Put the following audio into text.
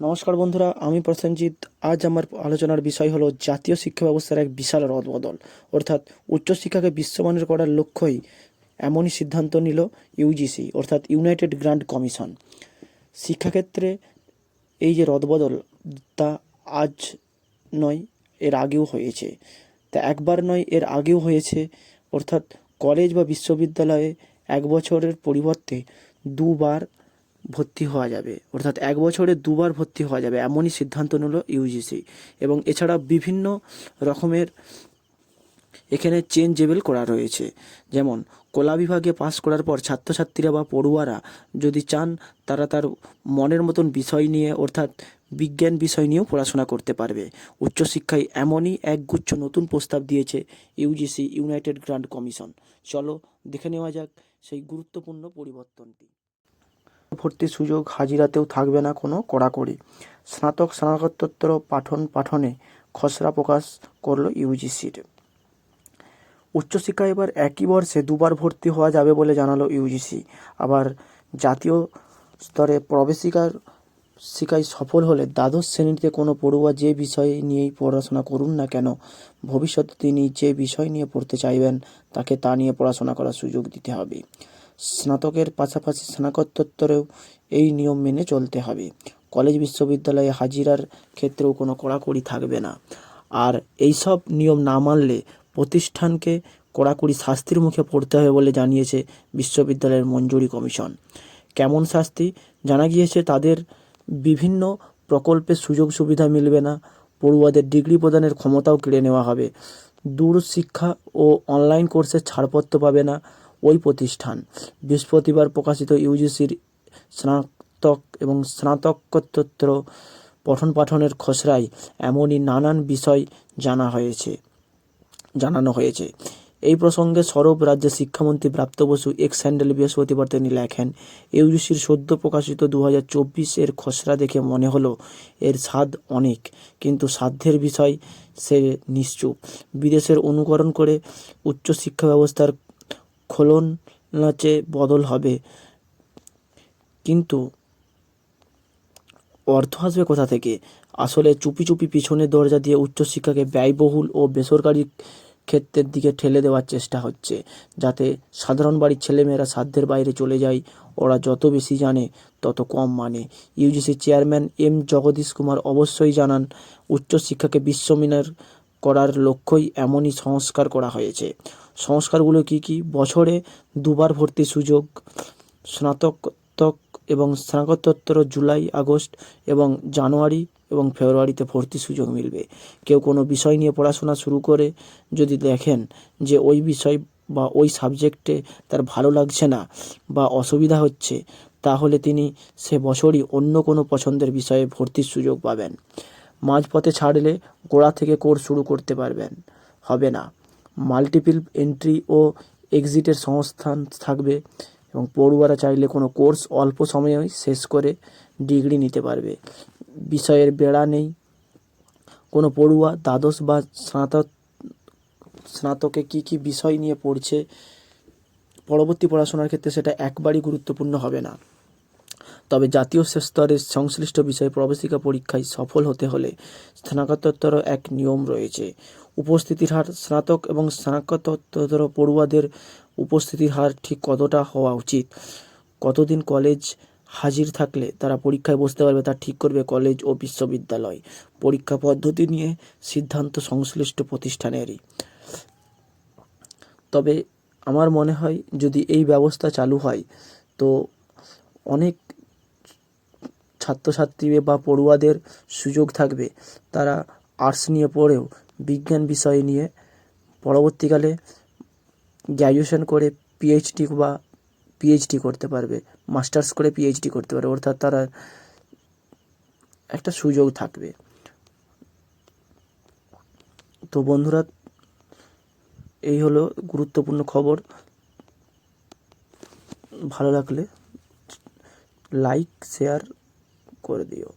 নমস্কার বন্ধুরা, আমি প্রসেনজিৎ। আজ আমার আলোচনার বিষয় হলো জাতীয় শিক্ষা ব্যবস্থার এক বিশাল রদবদল। অর্থাৎ উচ্চশিক্ষাকে বিশ্বমানের করার লক্ষ্যই এমনই সিদ্ধান্ত নিল ইউজিসি অর্থাৎ ইউনাইটেড গ্রান্ট কমিশন। শিক্ষাক্ষেত্রে এই যে রদবদল, তা আজ নয়, এর আগেও হয়েছে। তা একবার নয়, এর আগেও হয়েছে। অর্থাৎ কলেজ বা বিশ্ববিদ্যালয়ে এক বছরের পরিবর্তে দুবার ভর্তি হওয়া যাবে। অর্থাৎ এক বছরে দুবার ভর্তি হওয়া যাবে, এমনই সিদ্ধান্ত নিল ইউজিসি এবং এছাড়া বিভিন্ন রকমের এখানে চেঞ্জেবল করা রয়েছে। যেমন, কলা বিভাগে পাশ করার পর ছাত্রছাত্রীরা বা পড়ুয়ারা যদি চান, তারা তার মনের মতন বিষয় নিয়ে, অর্থাৎ বিজ্ঞান বিষয় নিয়েও পড়াশোনা করতে পারবে। উচ্চশিক্ষায় এমনই একগুচ্ছ নতুন প্রস্তাব দিয়েছে ইউজিসি ইউনাইটেড গ্রান্ট কমিশন চলো দেখে নেওয়া যাক সেই গুরুত্বপূর্ণ পরিবর্তনটি। ভর্তির সুযোগ হাজিরাতেও থাকবে না কোনো কড়াকড়ি। স্নাতক স্নাতকোত্তর পাঠন পাঠনে খসড়া প্রকাশ করল ইউজিসির উচ্চশিক্ষা এবার একই বর্ষে দুবার ভর্তি হওয়া যাবে বলে জানালো ইউজিসি আবার জাতীয় স্তরে প্রবেশিকার শিক্ষায় সফল হলে দ্বাদশ শ্রেণীতে কোনো পড়ুয়া যে বিষয় নিয়েই পড়াশোনা করুন না কেন, ভবিষ্যতে তিনি যে বিষয় নিয়ে পড়তে চাইবেন তাকে তা নিয়ে পড়াশোনা করার সুযোগ দিতে হবে। স্নাতকের পাশাপাশি স্নাতকোত্তরেও এই নিয়ম মেনে চলতে হবে। কলেজ বিশ্ববিদ্যালয়ে হাজিরার ক্ষেত্রেও কোনো কড়াকড়ি থাকবে না। আর এইসব নিয়ম না মানলে প্রতিষ্ঠানকে কড়াকড়ি শাস্তির মুখে পড়তে হবে বলে জানিয়েছে বিশ্ববিদ্যালয়ের মঞ্জুরি কমিশন। কেমন শাস্তি? জানা গিয়েছে তাদের বিভিন্ন প্রকল্পের সুযোগ সুবিধা মিলবে না। পড়ুয়াদের ডিগ্রি প্রদানের ক্ষমতাও কেড়ে নেওয়া হবে। দূর শিক্ষা ও অনলাইন কোর্সের ছাড়পত্র পাবে না। ওই প্রতিষ্ঠান। বৃহস্পতিবার প্রকাশিত ইউজিসির স্নাতক এবং স্নাতকোত্তর পঠন পাঠনের খসড়ায় এমনই নানান বিষয় জানা হয়েছে, জানানো হয়েছে। এই প্রসঙ্গে সরব রাজ্যের শিক্ষামন্ত্রী প্রাপ্ত বসু এক্স হ্যান্ডেলে বৃহস্পতিবার তিনি লেখেন, ইউজিসির সদ্য প্রকাশিত দু হাজার চব্বিশের খসড়া দেখে মনে হলো, এর স্বাদ অনেক, কিন্তু সাধ্যের বিষয় সে নিশ্চুপ। বিদেশের অনুকরণ করে উচ্চশিক্ষা ব্যবস্থার খোলন নাচে বদল হবে। কিন্তু অর্থ আসবে কোথা থেকে? আসলে চুপি চুপি পিছনের দরজা দিয়ে উচ্চশিক্ষাকে ব্যয়বহুল ও বেসরকারি ক্ষেত্রের দিকে ঠেলে দেওয়ার চেষ্টা হচ্ছে, যাতে সাধারণ বাড়ির ছেলেমেয়েরা সাধ্যের বাইরে চলে যায়। ওরা যত বেশি জানে, তত কম মানে। UGC chairman M Jagadish Kumar অবশ্যই জানান, উচ্চশিক্ষাকে বিশ্বমিনার করার লক্ষ্যই এমনই সংস্কার করা হয়েছে। সংস্কারগুলো কি কি? বছরে দুবার ভর্তির সুযোগ, স্নাতকোত্তর এবং স্নাতকোত্তর জুলাই, আগস্ট এবং জানুয়ারি এবং ফেব্রুয়ারিতে ভর্তির সুযোগ মিলবে। কেউ কোনো বিষয় নিয়ে পড়াশোনা শুরু করে যদি দেখেন যে ওই বিষয় বা ওই সাবজেক্টে তার ভালো লাগছে না বা অসুবিধা হচ্ছে, তাহলে তিনি সে বছরই অন্য কোনো পছন্দের বিষয়ে ভর্তির সুযোগ পাবেন। মাঝপথে ছাড়লে গোড়া থেকে কোর্স শুরু করতে পারবেন। হবে না। মাল্টিপল এন্ট্রি ও এক্সিটের সংস্থান থাকবে এবং পড়ুয়ারা চাইলে কোনো কোর্স অল্প সময়েই শেষ করে ডিগ্রি নিতে পারবে। বিষয়ের বেড়া নেই। কোনো পড়ুয়া, দ্বাদশ বা স্নাতক স্নাতকে কী কী বিষয় নিয়ে পড়ছে, পরবর্তী পড়াশোনার ক্ষেত্রে সেটা একবারই গুরুত্বপূর্ণ হবে না। তবে জাতীয় স্তরের সংশ্লিষ্ট বিষয়ে প্রবেশিকা পরীক্ষায় সফল হতে হলে স্নাতকোত্তর এক নিয়ম রয়েছে। উপস্থিতির হার স্নাতক এবং স্নাতকোত্তর পড়ুয়াদের উপস্থিতির হার ঠিক কতটা হওয়া উচিত? কতদিন কলেজ হাজির থাকলে তারা পরীক্ষায় বসতে পারবে তা ঠিক করবে কলেজ ও বিশ্ববিদ্যালয়। পরীক্ষা পদ্ধতি নিয়ে সিদ্ধান্ত সংশ্লিষ্ট প্রতিষ্ঠানেরই। তবে আমার মনে হয় যদি এই ব্যবস্থা চালু হয়, তো অনেক ছাত্রছাত্রী বা পড়ুয়াদের সুযোগ থাকবে। তারা আর্টস নিয়ে পড়েও বিজ্ঞান বিষয় নিয়ে পরবর্তীকালে গ্র্যাজুয়েশন করে পিএইচডি বা পিএইচডি করতে পারবে মাস্টার্স করে পিএইচডি করতে পারবে, অর্থাৎ তারা একটা সুযোগ থাকবে। তো বন্ধুরা, এই হলো গুরুত্বপূর্ণ খবর। ভালো লাগলে লাইক শেয়ার করে দিও।